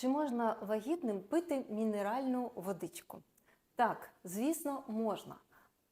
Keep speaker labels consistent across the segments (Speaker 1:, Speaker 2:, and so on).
Speaker 1: Чи можна вагітним пити мінеральну водичку? Так, звісно, можна.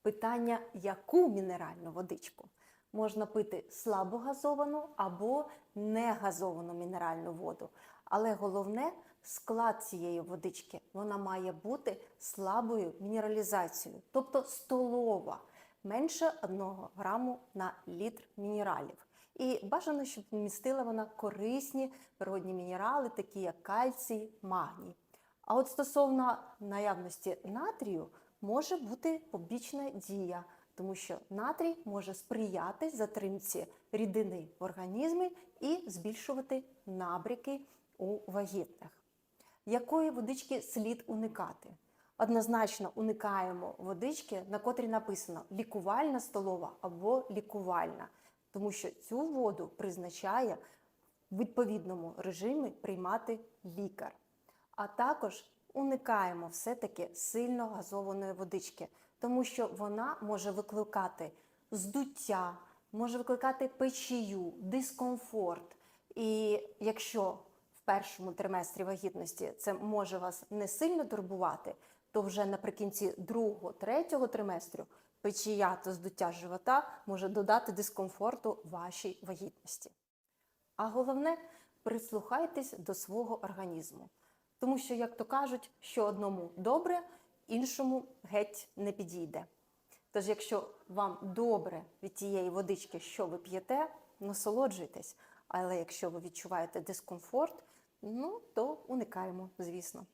Speaker 1: Питання, яку мінеральну водичку? Можна пити слабогазовану або негазовану мінеральну воду. Але головне склад цієї водички вона має бути слабою мінералізацією, тобто столова, менше 1 граму на літр мінералів. І бажано, щоб вмістила вона корисні природні мінерали, такі як кальцій, магній. А от стосовно наявності натрію може бути побічна дія, тому що натрій може сприяти затримці рідини в організмі і збільшувати набряки у вагітних. Якої водички слід уникати? Однозначно уникаємо водички, на котрій написано лікувальна столова або лікувальна, тому що цю воду призначає в відповідному режимі приймати лікар. А також уникаємо все-таки сильно газованої водички, тому що вона може викликати здуття, може викликати печію, дискомфорт. І якщо в першому триместрі вагітності це може вас не сильно турбувати, то вже наприкінці другого, третього триместру печія та здуття живота може додати дискомфорту вашій вагітності. А головне, прислухайтесь до свого організму. Тому що, як то кажуть, що одному добре, іншому геть не підійде. Тож, якщо вам добре від тієї водички, що ви п'єте, насолоджуйтесь. Але якщо ви відчуваєте дискомфорт, ну то уникаємо, звісно.